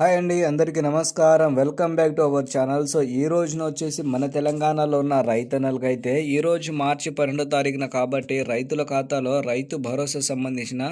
Hi అండి అందరికీ నమస్కారం. Welcome back to our channel. So ఈ రోజున వచ్చేసి మన తెలంగాణలో ఉన్న రైతన్నలకి అయితే ఈ రోజు మార్చి పన్నెండో తారీఖున కాబట్టి రైతుల ఖాతాలో రైతు భరోసా సంబంధించిన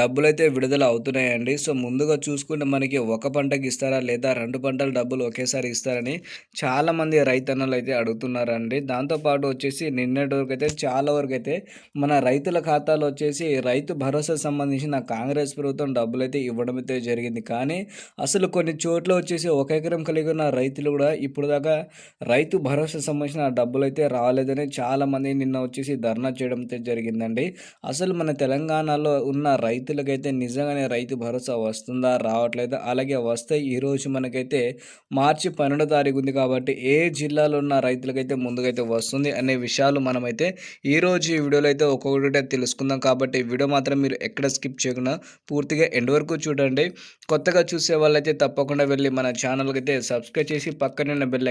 డబ్బులు అయితే విడుదల అవుతున్నాయండి. సో ముందుగా చూసుకుంటే మనకి ఒక పంటకి ఇస్తారా లేదా రెండు పంటల డబ్బులు ఒకేసారి ఇస్తారని చాలామంది రైతన్నలు అయితే అడుగుతున్నారండి దాంతోపాటు వచ్చేసి నిన్నటి వరకు అయితే చాలా వరకు అయితే మన రైతుల ఖాతాలో వచ్చేసి రైతు భరోసా సంబంధించిన కాంగ్రెస్ ప్రభుత్వం డబ్బులు అయితే ఇవ్వడం అయితే జరిగింది. కానీ అసలు కొన్ని చోట్ల వచ్చేసి ఒక ఎకరం కలిగి ఉన్న రైతులు కూడా ఇప్పుడు దాకా రైతు భరోసా సంబంధించిన డబ్బులు అయితే రాలేదని చాలామంది నిన్న వచ్చేసి ధర్నా చేయడం జరిగిందండి. అసలు మన తెలంగాణలో ఉన్న రైతులకైతే నిజంగానే రైతు భరోసా వస్తుందా రావట్లేదా? అలాగే వస్తే ఈరోజు మనకైతే మార్చి పన్నెండో తారీఖు ఉంది కాబట్టి ఏ జిల్లాలో ఉన్న రైతులకైతే ముందుకైతే వస్తుంది అనే విషయాలు మనమైతే ఈరోజు ఈ వీడియోలో అయితే ఒక్కొక్కటి తెలుసుకుందాం కాబట్టి వీడియో మాత్రం మీరు ఎక్కడ స్కిప్ చేయకుండా పూర్తిగా ఎండ్ వరకు చూడండి. కొత్తగా చూసే వాళ్ళైతే తప్పకుండా వెళ్ళి మన ఛానల్కి అయితే సబ్స్క్రైబ్ చేసి పక్కన ఉన్న బెల్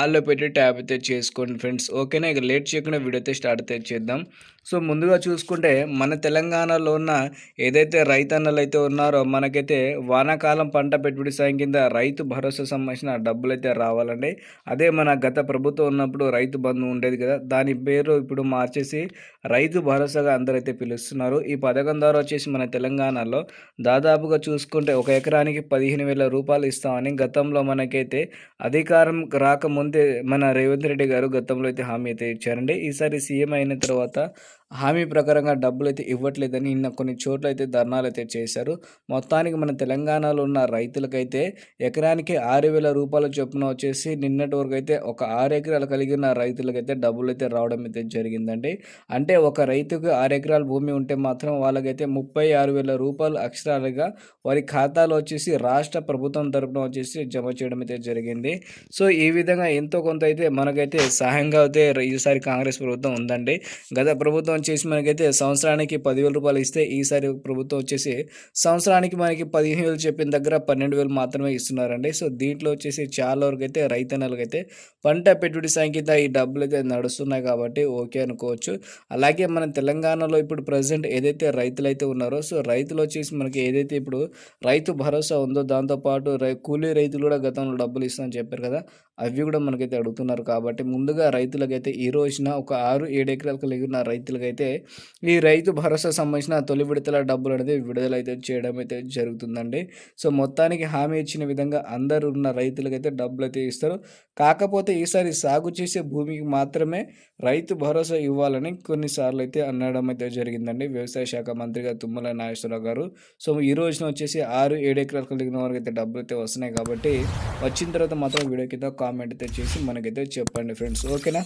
ఆల్లో పెట్టి ట్యాప్ అయితే చేసుకోండి ఫ్రెండ్స్. ఓకేనా? ఇక లేట్ చేయకుండా వీడియో అయితే స్టార్ట్ అయితే చేద్దాం. సో ముందుగా చూసుకుంటే మన తెలంగాణలో ఉన్న ఏదైతే రైతన్నలు అయితే ఉన్నారో మనకైతే వానాకాలం పంట పెట్టుబడి సాయం కింద రైతు భరోసా సంబంధించిన డబ్బులు అయితే రావాలండి. అదే మన గత ప్రభుత్వం ఉన్నప్పుడు రైతు బంధు ఉండేది కదా దాని పేరు ఇప్పుడు మార్చేసి రైతు భరోసాగా అందరైతే పిలుస్తున్నారు. ఈ పథకం ద్వారా వచ్చేసి మన తెలంగాణలో దాదాపుగా చూసుకుంటే ఒక ఎకరానికి పదిహేను వేల రూపాయలు ఇస్తామని గతంలో మనకైతే అధికారం రాకముందే మన రేవంత్ రెడ్డి గారు గతంలో అయితే హామీ అయితే ఇచ్చారండి. ఈసారి సీఎం అయిన తర్వాత హామీ ప్రకారంగా డబ్బులు అయితే ఇవ్వట్లేదని నిన్న కొన్ని చోట్ల అయితే ధర్నాలు అయితే చేశారు. మొత్తానికి మన తెలంగాణలో ఉన్న రైతులకైతే ఎకరానికి ఆరు వేల రూపాయల చొప్పున వచ్చేసి నిన్నటి వరకు అయితే ఒక ఆరు ఎకరాలు కలిగిన రైతులకైతే డబ్బులు అయితే రావడం అయితే జరిగిందండి. అంటే ఒక రైతుకు ఆరు ఎకరాల భూమి ఉంటే మాత్రం వాళ్ళకైతే ముప్పై ఆరు వేల రూపాయలు అక్షరాలుగా వారి ఖాతాలో వచ్చేసి రాష్ట్ర ప్రభుత్వం తరపున వచ్చేసి జమ చేయడం అయితే జరిగింది. సో ఈ విధంగా ఎంతో కొంత అయితే మనకైతే సహాయంగా అయితే ఈసారి కాంగ్రెస్ ప్రభుత్వం ఉందండి. గత ప్రభుత్వం చేసి మనకైతే సంవత్సరానికి పదివేల రూపాయలు ఇస్తే ఈసారి ప్రభుత్వం వచ్చేసి సంవత్సరానికి మనకి పదిహేను వేలు చెప్పిన దగ్గర పన్నెండు వేలు మాత్రమే ఇస్తున్నారండి. సో దీంట్లో వచ్చేసి చాలా వరకు అయితే రైతన్నలకైతే పంట పెట్టుబడి సంఖ్యత ఈ డబ్బులు అయితే నడుస్తున్నాయి కాబట్టి ఓకే అనుకోవచ్చు. అలాగే మన తెలంగాణలో ఇప్పుడు ప్రజెంట్ ఏదైతే రైతులు అయితే ఉన్నారో సో రైతులు వచ్చేసి మనకి ఏదైతే ఇప్పుడు రైతు భరోసా ఉందో దాంతోపాటు రై కూలీ రైతులు కూడా గతంలో డబ్బులు ఇస్తామని చెప్పారు కదా అవి కూడా మనకైతే అడుగుతున్నారు కాబట్టి ముందుగా రైతులకైతే ఈ రోజున ఒక ఆరు ఏడు ఎకరాలు కలిగి ఉన్న అయితే ఈ రైతు భరోసా సంబంధించిన తొలి విడతల డబ్బులు అనేది విడుదల అయితే చేయడం అయితే జరుగుతుందండి. సో మొత్తానికి హామీ ఇచ్చిన విధంగా అందరు ఉన్న రైతులకైతే డబ్బులు అయితే ఇస్తారు. కాకపోతే ఈసారి సాగు చేసే భూమికి మాత్రమే రైతు భరోసా ఇవ్వాలని కొన్నిసార్లు అయితే అనడం అయితే జరిగిందండి వ్యవసాయ శాఖ మంత్రిగా తుమ్మల నాగేశ్వరరావు గారు. సో ఈ రోజున వచ్చేసి ఆరు ఏడు ఎకరాలు కలిగిన వారికి అయితే డబ్బులు అయితే వస్తున్నాయి కాబట్టి వచ్చిన తర్వాత మాత్రం వీడియో కింద కామెంట్ అయితే చేసి మనకైతే చెప్పండి ఫ్రెండ్స్. ఓకేనా?